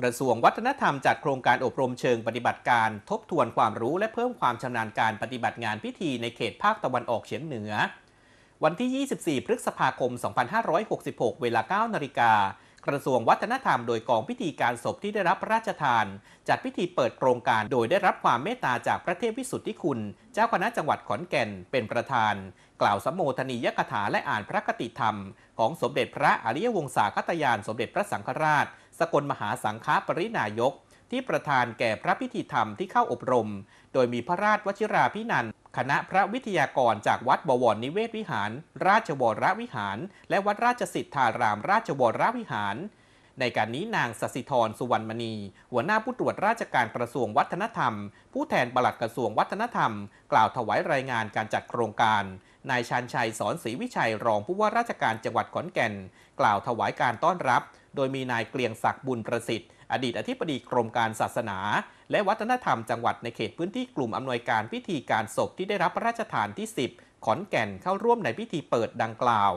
กระทรวงวัฒนธรรมจัดโครงการอบรมเชิงปฏิบัติการ ทบทวนความรู้และเพิ่มความชำนาญการปฏิบัติงานพิธีในเขตภาคตะวันออกเฉียงเหนือ วันที่ 24 พฤษภาคม 2566 เวลา 9 นาฬิกา กระทรวงวัฒนธรรมโดยกองพิธีการศพที่ได้รับพระราชทาน จัดพิธีเปิดโครงการโดยได้รับความเมตตาจากพระเทพวิสุทธิคุณ เจ้าคณะจังหวัดขอนแก่นเป็นประธาน กล่าวสมโภชนียกถาและอ่านพระคติธรรม ของสมเด็จพระอริยวงศาคตยานสมเด็จพระสังฆราช สกลมหาสังฆปรินายก ที่ประธานแก่พระพิธีธรรมที่เข้าอบรม โดยมีพระราชวชิราพินันคณะพระวิทยากรจากวัดบวรนิเวศวิหาร ราชวรวิหาร และวัดราชสิทธารามราชวรวิหาร ในการนี้นางสสิธรสุวรรณมณี หัวหน้าผู้ตรวจราชการกระทรวงวัฒนธรรม ผู้แทนปลัดกระทรวงวัฒนธรรม กล่าวถวายรายงานการจัดโครงการนายชันชัยสอนศรีวิชัยรองผู้ว่าราชการจังหวัดขอนแก่น กล่าวถวายการต้อนรับ โดยมีนายเกลียงศักดิ์บุญประสิทธิ์ อดีตอธิบดีกรมการศาสนา และวัฒนธรรมจังหวัดในเขตพื้นที่กลุ่มอำนวยการพิธีการศพที่ได้รับพระราชทานที่ 10 ขอนแก่นเข้าร่วมในพิธีเปิดดังกล่าว